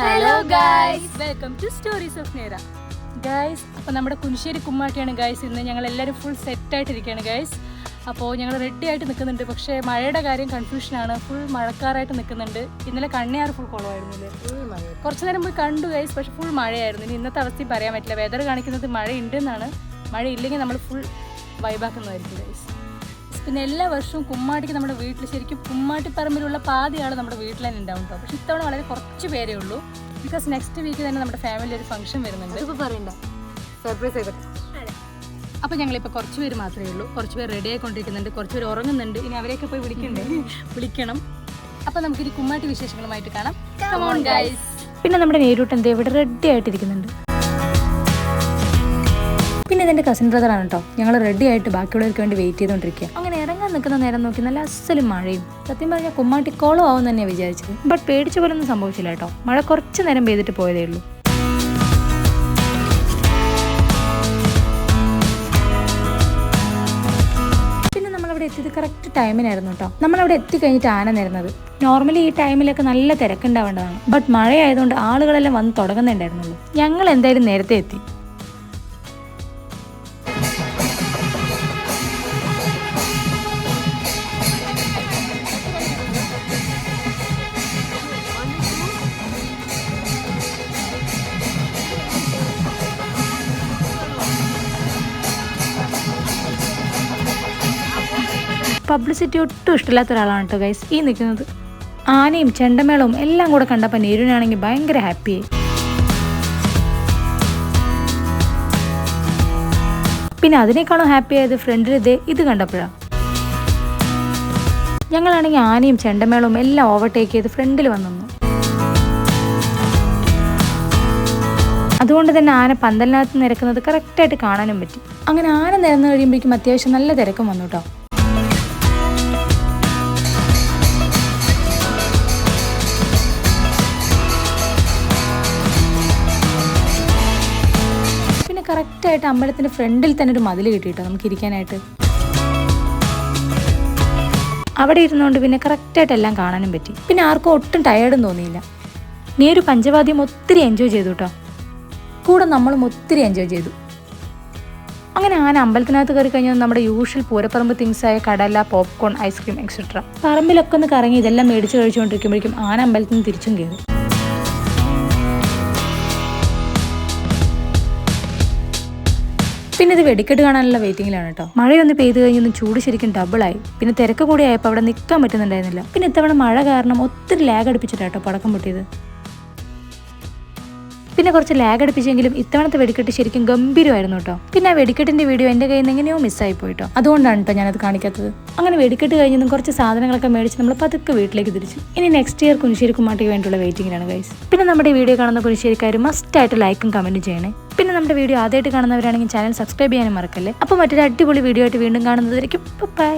Hello guys welcome to stories of Nera guys അപ്പോൾ നമ്മുടെ Kunissery കുമ്മാട്ടിയാണ് guys ഇന്ന് ഞങ്ങൾ എല്ലാവരും ഫുൾ സെറ്റ് ആയിട്ടിരിക്കുകയാണ് ഗായ്സ് അപ്പോൾ ഞങ്ങൾ റെഡി ആയിട്ട് നിൽക്കുന്നുണ്ട്. പക്ഷേ മഴയുടെ കാര്യം കൺഫ്യൂഷനാണ് ഫുൾ മഴക്കാറായിട്ട് നിൽക്കുന്നുണ്ട്. ഇന്നലെ കണ്ണിയാറ് ഫുൾ കുളമായിരുന്നില്ലേ കുറച്ച് നേരം പോയി കണ്ടു ഗൈസ് പക്ഷേ ഫുൾ മഴയായിരുന്നു. ഇനി ഇന്നത്തെ അവസ്ഥയും പറയാൻ പറ്റില്ല. വെതർ കാണിക്കുന്നത് മഴ ഉണ്ടെന്നാണ് മഴ ഇല്ലെങ്കിൽ നമ്മൾ ഫുൾ വൈബാക്കുന്നതായിരിക്കും ഗൈസ് പിന്നെ എല്ലാ വർഷവും കുമ്മാട്ടിക്ക് നമ്മുടെ വീട്ടിൽ ശരിക്കും കുമ്മാട്ടിപ്പറമ്പിലുള്ള പാതിയാണ് നമ്മുടെ വീട്ടിൽ തന്നെ ഉണ്ടാവും കേട്ടോ പക്ഷെ ഇത്തവണ വളരെ കുറച്ച് പേരേ ഉള്ളൂ. ബിക്കോസ് നെക്സ്റ്റ് വീക്ക് തന്നെ നമ്മുടെ ഫാമിലി ഒരു ഫംഗ്ഷൻ വരുന്നുണ്ട്. അതിപ്പോ പറയണ്ട. സർപ്രൈസ് ആയിക്കോട്ടെ അപ്പോൾ ഞങ്ങളിപ്പോൾ കുറച്ച് പേര് മാത്രമേ ഉള്ളൂ. കുറച്ച് പേര് റെഡി ആയിക്കൊണ്ടിരിക്കുന്നുണ്ട്. കുറച്ച് പേര് ഉറങ്ങുന്നുണ്ട്. ഇനി അവരെയൊക്കെ പോയി വിളിക്കണ്ടേ? വിളിക്കണം. അപ്പോൾ നമുക്കിനി കുമ്മാട്ടി വിശേഷങ്ങളുമായിട്ട് കാണാം. പിന്നെ നമ്മുടെ നേരിട്ട് എന്താ ഇവിടെ റെഡി ആയിട്ടിരിക്കുന്നുണ്ട്. പിന്നെ ഇതെന്റെ കസിൻ ബ്രദർ ആണ് കേട്ടോ ഞങ്ങൾ റെഡി ആയിട്ട് ബാക്കിയുള്ളവർക്ക് വേണ്ടി വെയിറ്റ് ചെയ്തുകൊണ്ടിരിക്കുക അങ്ങനെ ഇറങ്ങാൻ നിൽക്കുന്ന നേരം നോക്കി നല്ല അസലും മഴയും. സത്യം പറഞ്ഞാൽ കുമ്മാട്ടി കോളം ആവും തന്നെയാണ് വിചാരിച്ചത്. ബട്ട് പേടിച്ച പോലൊന്നും സംഭവിച്ചില്ല കേട്ടോ മഴ കുറച്ച് നേരം പെയ്തിട്ട് പോയതേ ഉള്ളൂ. എത്തിയത് കറക്റ്റ് ടൈമിനായിരുന്നു കേട്ടോ നമ്മളവിടെ എത്തിക്കഴിഞ്ഞിട്ട് ആന നേരുന്നത്. നോർമലി ഈ ടൈമിലൊക്കെ നല്ല തിരക്കുണ്ടാവേണ്ടതാണ്. ബട്ട് മഴയായതുകൊണ്ട് ആളുകളെല്ലാം വന്ന് തുടങ്ങുന്നുണ്ടായിരുന്നുള്ളൂ. ഞങ്ങൾ എന്തായാലും നേരത്തെ എത്തി. പബ്ലിസിറ്റി ഒട്ടും ഇഷ്ടമില്ലാത്ത ഒരാളാണ് കേട്ടോ ഗൈസ് ഈ നിൽക്കുന്നത്. ആനയും ചെണ്ടമേളവും എല്ലാം കൂടെ കണ്ടപ്പോൾ നേരുവിനാണെങ്കിൽ ഭയങ്കര ഹാപ്പിയായി പിന്നെ അതിനേക്കാളും ഹാപ്പി ആയത് ഫ്രണ്ടിൽ ഇതേ ഇത് കണ്ടപ്പോഴാണ്. ഞങ്ങളാണെങ്കിൽ ആനയും ചെണ്ടമേളവും എല്ലാം ഓവർടേക്ക് ചെയ്ത് ഫ്രണ്ടിൽ വന്നു. അതുകൊണ്ട് തന്നെ ആന പന്തലിനകത്ത് നിരക്കുന്നത് കറക്റ്റായിട്ട് കാണാനും പറ്റി. അങ്ങനെ ആന നിരന്ന് കഴിയുമ്പോഴേക്കും അത്യാവശ്യം നല്ല തിരക്കും വന്നു കേട്ടോ കറക്റ്റായിട്ട് അമ്പലത്തിന്റെ ഫ്രണ്ടിൽ തന്നെ ഒരു മതിൽ കിട്ടിയിട്ടോ നമുക്ക് ഇരിക്കാനായിട്ട്? അവിടെ ഇരുന്നുകൊണ്ട് പിന്നെ കറക്റ്റായിട്ട് എല്ലാം കാണാനും പറ്റി. പിന്നെ ആർക്കും ഒട്ടും ടയേർഡും തോന്നിയില്ല. നീ ഒരു പഞ്ചവാദ്യം ഒത്തിരി എൻജോയ് ചെയ്തു കേട്ടോ കൂടെ നമ്മളും ഒത്തിരി എൻജോയ് ചെയ്തു. അങ്ങനെ ആന അമ്പലത്തിനകത്ത് കയറി കഴിഞ്ഞാൽ നമ്മുടെ യൂഷ്വൽ പൂരപ്പറമ്പ് തിങ്സ് ആയ കടല പോപ്കോൺ ഐസ്ക്രീം എക്സെട്ര പറമ്പിലൊക്കെ ഒന്ന് കറങ്ങി ഇതെല്ലാം മേടിച്ച് കഴിച്ചുകൊണ്ടിരിക്കുമ്പോഴേക്കും ആന അമ്പലത്തിൽ നിന്ന് തിരിച്ചും കയറി പിന്നെ ഇത് വെടിക്കെട്ട് കാണാനുള്ള വെയിറ്റിംഗിലാണ് കേട്ടോ മഴയൊന്ന് പെയ്ത് കഴിഞ്ഞൊന്നും ചൂട് ശരിക്കും ഡബിളായി പിന്നെ തിരക്ക് കൂടി ആയപ്പോൾ അവിടെ നിൽക്കാൻ പറ്റുന്നുണ്ടായിരുന്നില്ല. പിന്നെ ഇത്തവണ മഴ കാരണം ഒത്തിരി ലാഗ് അടുപ്പിച്ചിട്ടാട്ടോ പടക്കം പൊട്ടിയത്. പിന്നെ കുറച്ച് ലാഗ് അടുപ്പിച്ചെങ്കിലും ഇത്തവണത്തെ വെടിക്കെട്ട് ശരിക്കും ഗംഭീരമായിരുന്നു കേട്ടോ പിന്നെ ആ വെടിക്കെട്ടിന്റെ വീഡിയോ എന്റെ കയ്യിൽ നിന്ന് എങ്ങനെയോ മിസ്സായി പോയിട്ടോ അതുകൊണ്ടാണ് കേട്ടോ ഞാനത് കാണിക്കാത്തത്. അങ്ങനെ വെടിക്കെട്ട് കഴിഞ്ഞതും കുറച്ച് സാധനങ്ങളൊക്കെ മേടിച്ച് നമ്മൾ പതുക്കെ വീട്ടിലേക്ക് തിരിച്ചു. ഇനി നെക്സ്റ്റ് ഇയർ കുനിശ്ശേരി കുമ്മാട്ടിക്ക് വേണ്ടിയുള്ള വെയിറ്റിംഗിലാണ് ഗൈസ് പിന്നെ നമ്മുടെ വീഡിയോ കാണുന്ന കുനിശ്ശേരിക്കാർ മസ്റ്റ് ആയിട്ട് ലൈക്കും കമന്റും ചെയ്യണേ. പിന്നെ നമ്മുടെ വീഡിയോ ആദ്യമായിട്ട് കാണുന്നവരാണെങ്കിൽ ചാനൽ സബ്സ്ക്രൈബ് ചെയ്യാനും മറക്കല്ലേ. അപ്പോൾ മറ്റൊരു അടിപൊളി വീഡിയോ ആയിട്ട് വീണ്ടും കാണുന്നതായിരിക്കും ബൈ